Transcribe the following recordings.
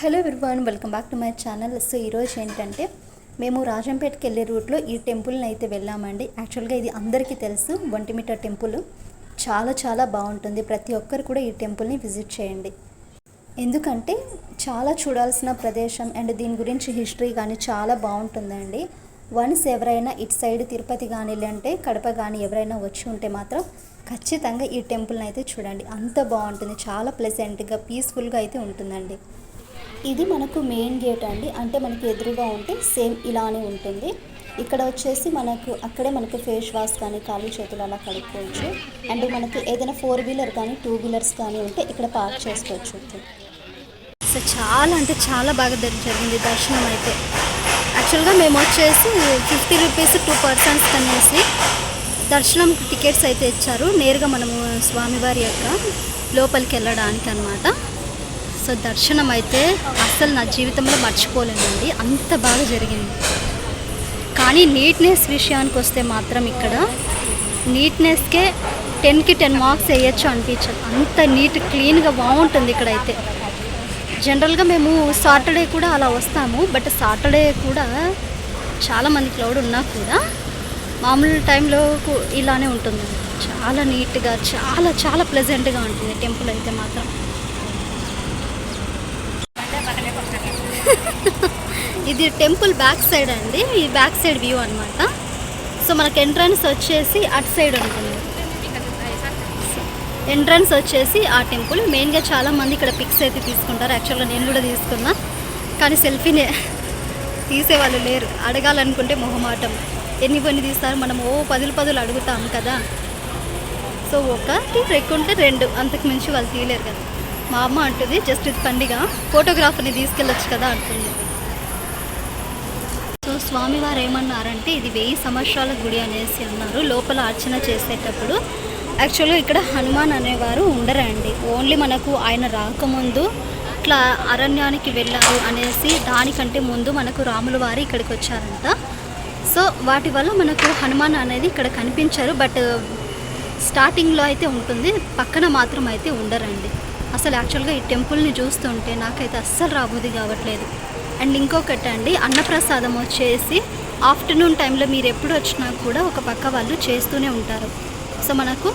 Hello విర్వాన్ welcome back to my channel. So ఈరోజు ఏంటంటే మేము రాజంపేటకి వెళ్ళే రూట్లో ఈ టెంపుల్ని అయితే వెళ్ళామండి. యాక్చువల్గా ఇది అందరికీ తెలుసు ఒంటిమిట్ట టెంపుల్. చాలా చాలా బాగుంటుంది. ప్రతి ఒక్కరు కూడా ఈ టెంపుల్ని విజిట్ చేయండి. ఎందుకంటే చాలా చూడాల్సిన ప్రదేశం అండ్ దీని గురించి హిస్టరీ కానీ చాలా బాగుంటుందండి. వన్స్ ఎవరైనా ఇటు సైడ్ తిరుపతి కానీ లేదంటే కడప కానీ ఎవరైనా వచ్చి ఉంటే మాత్రం ఖచ్చితంగా ఈ టెంపుల్ని అయితే చూడండి. అంత బాగుంటుంది. చాలా ప్లెజెంట్గా పీస్ఫుల్గా అయితే ఉంటుందండి. ఇది మనకు మెయిన్ గేట్ అండి. అంటే మనకి ఎదురుగా ఉంటే సేమ్ ఇలానే ఉంటుంది. ఇక్కడ వచ్చేసి మనకు అక్కడే మనకి ఫేస్ వాష్ కానీ కాళ్ళు చేతులు అలా కడుక్కోవచ్చు. అండ్ మనకి ఏదైనా ఫోర్ వీలర్ కానీ టూ వీలర్స్ కానీ ఉంటే ఇక్కడ పార్క్ చేసుకోవచ్చు. సో చాలా అంటే చాలా బాగా జరిగింది దర్శనం అయితే. యాక్చువల్గా మేము వచ్చేసి ఫిఫ్టీ రూపీస్ టూ పర్సన్స్ కనేసి దర్శనం టికెట్స్ అయితే ఇచ్చారు. నేరుగా మనము స్వామివారి యొక్క లోపలికి వెళ్ళడానికి అనమాట సో దర్శనం అయితే అస్సలు నా జీవితంలో మర్చిపోలేనండి. అంత బాగా జరిగింది. కానీ నీట్నెస్ విషయానికి వస్తే మాత్రం ఇక్కడ నీట్నెస్కే టెన్కి టెన్ మార్క్స్ వేయచ్చు అనిపించదు. అంత నీట్ క్లీన్గా బాగుంటుంది ఇక్కడైతే. జనరల్గా మేము సాటర్డే కూడా అలా వస్తాము. బట్ సాటర్డే కూడా చాలామంది క్లౌడ్ ఉన్నా కూడా మామూలు టైంలో ఇలానే ఉంటుంది చాలా నీట్గా చాలా చాలా ప్లెజెంట్గా ఉంటుంది టెంపుల్ అయితే మాత్రం. ఇది టెంపుల్ బ్యాక్ సైడ్ అండి. ఈ బ్యాక్ సైడ్ వ్యూ అన్నమాట. సో మనకు ఎంట్రన్స్ వచ్చేసి అటు సైడ్ ఉంటుంది. ఎంట్రన్స్ వచ్చేసి ఆ టెంపుల్. మెయిన్గా చాలా మంది ఇక్కడ పిక్స్ అయితే తీసుకుంటారు. యాక్చువల్గా నేను కూడా తీసుకున్నా. కానీ సెల్ఫీనే తీసేవాళ్ళు లేరు. అడగాలనుకుంటే మొహమాటం. ఎన్ని కొన్ని తీస్తారు? మనం ఓ పదులు పదులు అడుగుతాం కదా. సో ఒకటి రెక్కుంటే రెండు. అంతకు మించి వాళ్ళు తీయలేరు కదా. మా అమ్మ అంటుంది జస్ట్ ఇది పండుగ. ఫోటోగ్రాఫర్ని తీసుకెళ్ళొచ్చు కదా అంటుంది. సో స్వామివారు ఏమన్నారంటే ఇది వెయ్యి సంవత్సరాల గుడి అనేసి అన్నారు. లోపల అర్చన చేసేటప్పుడు యాక్చువల్గా ఇక్కడ హనుమాన్ అనేవారు ఉండరండి. ఓన్లీ మనకు ఆయన రాకముందు ఇట్లా అరణ్యానికి వెళ్ళారు అనేసి దానికంటే ముందు మనకు రాముల వారు ఇక్కడికి వచ్చారంట సో వాటి వల్ల మనకు హనుమాన్ అనేది ఇక్కడ కనిపించారు. బట్ స్టార్టింగ్లో అయితే ఉంటుంది. పక్కన మాత్రం అయితే ఉండరండి. అసలు యాక్చువల్గా ఈ టెంపుల్ని చూస్తుంటే నాకైతే అస్సలు రాబోది కావట్లేదు. అండ్ ఇంకొకటి అండి అన్నప్రసాదం వచ్చేసి ఆఫ్టర్నూన్ టైంలో మీరు ఎప్పుడు వచ్చినా కూడా ఒక పక్క వాళ్ళు చేస్తూనే ఉంటారు. సో మనకు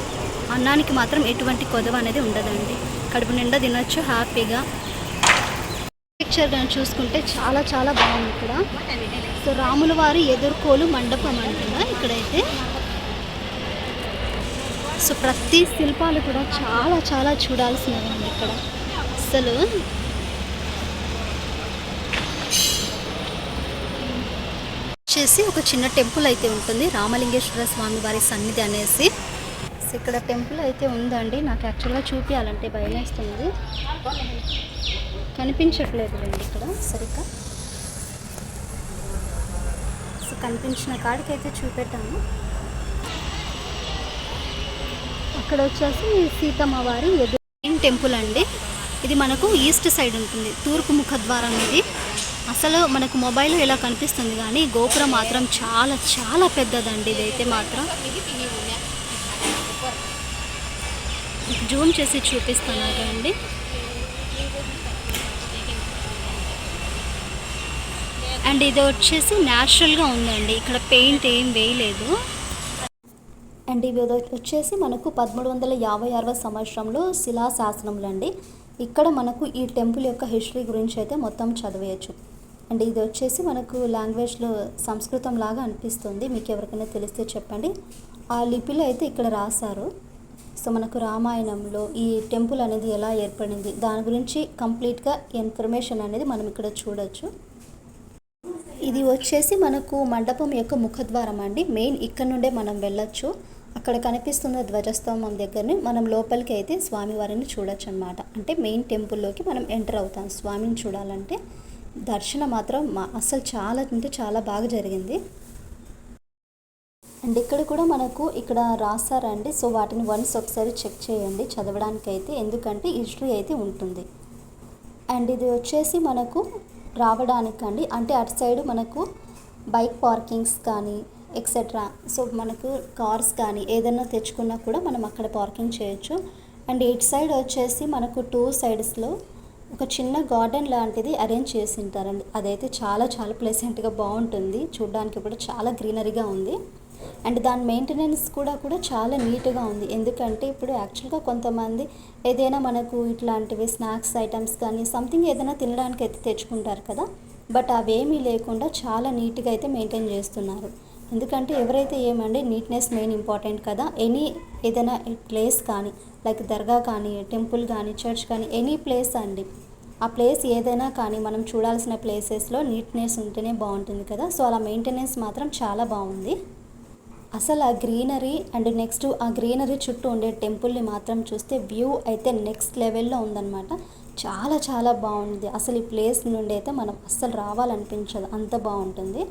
అన్నానికి మాత్రం ఎటువంటి కొదవ అనేది ఉండదండి. కడుపు నిండా తినొచ్చు హ్యాపీగా. పిక్చర్ కానీ చూసుకుంటే చాలా చాలా బాగుంది ఇక్కడ. సో రాముల వారి ఎదుర్కోలు మండపం అంటున్నా ఇక్కడైతే. సో ప్రతి శిల్పాలు కూడా చాలా చాలా చూడాల్సినవి అండి ఇక్కడ. అసలు వచ్చేసి ఒక చిన్న టెంపుల్ అయితే ఉంటుంది. రామలింగేశ్వర స్వామి వారి సన్నిధి అనేసి. సో ఇక్కడ టెంపుల్ అయితే ఉందండి. నాకు యాక్చువల్గా చూపించాలంటే భయం వేస్తుంది. కనిపించట్లేదు అండి ఇక్కడ సరిగ్గా. సో కనిపించిన కాడికి అయితే చూపెట్టాను. అక్కడ వచ్చేసి సీతమ్మ వారి ఎదురు టెంపుల్ అండి. ఇది మనకు ఈస్ట్ సైడ్ ఉంటుంది. తూర్పు ముఖద్వారం ఇది. అసలు మనకు మొబైల్ ఇలా కనిపిస్తుంది కానీ గోపురం మాత్రం చాలా చాలా పెద్దదండి ఇదైతే మాత్రం. జూమ్ చేసి చూపిస్తాను అండి అండ్ ఇది వచ్చేసి న్యాచురల్గా ఉందండి. ఇక్కడ పెయింట్ ఏం వేయలేదు. అండ్ ఇవి వచ్చేసి మనకు పదమూడు వందల యాభై ఆరవ సంవత్సరంలో శిలాశాసనములు అండి ఇక్కడ మనకు ఈ టెంపుల్ యొక్క హిస్టరీ గురించి అయితే మొత్తం చదివేయచ్చు. అండ్ ఇది వచ్చేసి మనకు లాంగ్వేజ్లో సంస్కృతం లాగా అనిపిస్తుంది. మీకు ఎవరికైనా తెలిస్తే చెప్పండి. ఆ లిపిలో అయితే ఇక్కడ రాశారు. సో మనకు రామాయణంలో ఈ టెంపుల్ అనేది ఎలా ఏర్పడింది దాని గురించి కంప్లీట్గా ఇన్ఫర్మేషన్ అనేది మనం ఇక్కడ చూడొచ్చు. ఇది వచ్చేసి మనకు మండపం యొక్క ముఖద్వారం అండి. మెయిన్ ఇక్కడ నుండే మనం వెళ్ళొచ్చు. అక్కడ కనిపిస్తున్న ధ్వజస్తంభం దగ్గరని మనం లోపలికి అయితే స్వామివారిని చూడొచ్చు అనమాట అంటే మెయిన్ టెంపుల్లోకి మనం ఎంటర్ అవుతాం స్వామిని చూడాలంటే. దర్శనం మాత్రం మా- అసలు చాలా అంటే చాలా బాగా జరిగింది. అండ్ ఇక్కడ కూడా మనకు ఇక్కడ రాస్తారండి సో వాటిని వన్స్ ఒకసారి చెక్ చేయండి చదవడానికి అయితే ఎందుకంటే హిస్టరీ అయితే ఉంటుంది. అండ్ ఇది వచ్చేసి మనకు రావడానికండి. అంటే అటు సైడ్ మనకు బైక్ పార్కింగ్స్ కానీ ఎక్సెట్రా సో మనకు కార్స్ కానీ ఏదైనా తెచ్చుకున్నా కూడా మనం అక్కడ పార్కింగ్ చేయొచ్చు. అండ్ ఇటు సైడ్ వచ్చేసి మనకు టూ సైడ్స్లో ఒక చిన్న గార్డెన్ లాంటిది అరేంజ్ చేసి ఉంటారండి అదైతే చాలా చాలా ప్లెసెంట్గా బాగుంటుంది. చూడడానికి కూడా చాలా గ్రీనరీగా ఉంది. అండ్ దాని మెయింటెనెన్స్ కూడా కూడా చాలా నీట్గా ఉంది. ఎందుకంటే ఇప్పుడు యాక్చువల్గా కొంతమంది ఏదైనా మనకు ఇట్లాంటివి స్నాక్స్ ఐటమ్స్ కానీ సంథింగ్ ఏదైనా తినడానికి అయితే తెచ్చుకుంటారు కదా. బట్ అవేమీ లేకుండా చాలా నీట్గా అయితే మెయింటైన్ చేస్తున్నారు. ఎందుకంటే ఎవరైతే ఏమండి నీట్నెస్ మెయిన్ ఇంపార్టెంట్ కదా. ఎనీ ఏదైనా ప్లేస్ కానీ లైక్ దర్గా కానీ టెంపుల్ కానీ చర్చ్ కానీ ఎనీ ప్లేస్ అండి. ఆ ప్లేస్ ఏదైనా కానీ మనం చూడాల్సిన ప్లేసెస్లో నీట్నెస్ ఉంటేనే బాగుంటుంది కదా. సో అలా మెయింటెనెన్స్ మాత్రం చాలా బాగుంది. అసలు ఆ గ్రీనరీ అండ్ నెక్స్ట్ ఆ గ్రీనరీ చుట్టూ ఉండే టెంపుల్ని మాత్రం చూస్తే వ్యూ అయితే నెక్స్ట్ లెవెల్లో ఉందన్నమాట. చాలా చాలా బాగుంది. అసలు ఈ ప్లేస్ నుండి అయితే మనం అస్సలు రావాలనిపించదు. అంత బాగుంటుంది.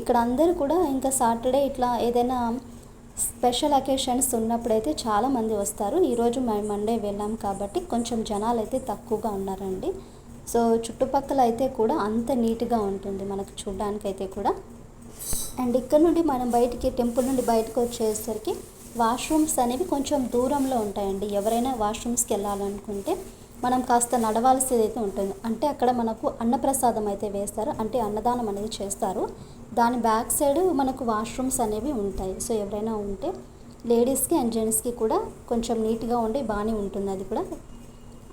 ఇక్కడ అందరూ కూడా ఇంకా సాటర్డే ఇట్లా ఏదైనా స్పెషల్ అకేషన్స్ ఉన్నప్పుడైతే చాలామంది వస్తారు. ఈరోజు మేము మండే వెళ్ళాం కాబట్టి కొంచెం జనాలు అయితే తక్కువగా ఉన్నారండి. సో చుట్టుపక్కల అయితే కూడా అంత నీట్గా ఉంటుంది మనకు చూడడానికి అయితే కూడా. అండ్ ఇక్కడ నుండి మనం బయటికి టెంపుల్ నుండి బయటకు వచ్చేసరికి వాష్రూమ్స్ అనేవి కొంచెం దూరంలో ఉంటాయండి. ఎవరైనా వాష్రూమ్స్కి వెళ్ళాలనుకుంటే మనం కాస్త నడవాల్సిది అయితే ఉంటుంది. అంటే అక్కడ మనకు అన్నప్రసాదం అయితే వేస్తారు. అంటే అన్నదానం అనేది చేస్తారు. దాని బ్యాక్ సైడ్ మనకు వాష్రూమ్స్ అనేవి ఉంటాయి. సో ఎవరైనా ఉంటే లేడీస్కి అండ్ జెంట్స్కి కూడా కొంచెం నీట్గా ఉండి బాగానే ఉంటుంది అది కూడా.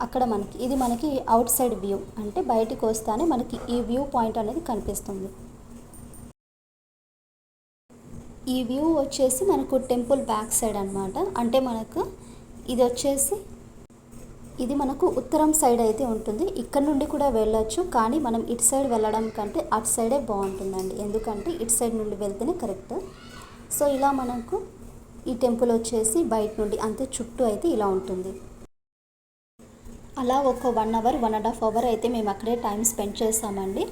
అక్కడ మనకి ఇది మనకి అవుట్ సైడ్ వ్యూ అంటే బయటికి వస్తానే మనకి ఈ వ్యూ పాయింట్ అనేది కనిపిస్తుంది. ఈ వ్యూ వచ్చేసి మనకు టెంపుల్ బ్యాక్ సైడ్ అనమాట అంటే మనకు ఇది వచ్చేసి ఇది మనకు ఉత్తరం సైడ్ అయితే ఉంటుంది. ఇక్కడ నుండి కూడా వెళ్ళొచ్చు కానీ మనం ఇటు సైడ్ వెళ్ళడం కంటే అటు సైడే బాగుంటుందండి. ఎందుకంటే ఇటు సైడ్ నుండి వెళ్తేనే కరెక్ట్. సో ఇలా మనకు ఈ టెంపుల్ వచ్చేసి బయట నుండి అంతే చుట్టూ అయితే ఇలా ఉంటుంది. అలా ఒక one hour one and half hour అయితే మేము అక్కడే టైం స్పెండ్ చేస్తామండి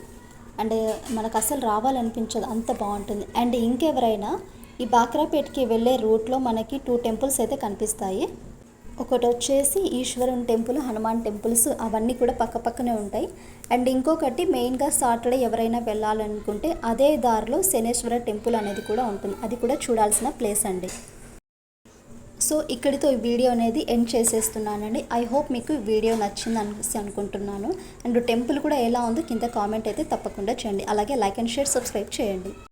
అండ్ మనకు అసలు రావాలనిపించదు అంత బాగుంటుంది. అండ్ ఇంకెవరైనా ఈ బాక్రాపేట్కి వెళ్ళే రూట్లో మనకి టూ టెంపుల్స్ అయితే కనిపిస్తాయి. ఒకటి వచ్చేసి ఈశ్వరుని టెంపుల్ హనుమాన్ టెంపుల్స్ అవన్నీ కూడా పక్క పక్కనే ఉంటాయి. అండ్ ఇంకొకటి మెయిన్గా సాటర్డే ఎవరైనా వెళ్ళాలనుకుంటే అదే దారిలో శనేశ్వర టెంపుల్ అనేది కూడా ఉంటుంది. అది కూడా చూడాల్సిన ప్లేస్ అండి. సో ఇక్కడితో ఈ వీడియో అనేది ఎండ్ చేసేస్తున్నానండి. ఐ హోప్ మీకు ఈ వీడియో నచ్చింది అనిపిస్తే అనుకుంటున్నాను. అండ్ టెంపుల్ కూడా ఎలా ఉందో కింద కామెంట్ అయితే తప్పకుండా చేయండి. అలాగే లైక్ అండ్ షేర్ సబ్స్క్రైబ్ చేయండి.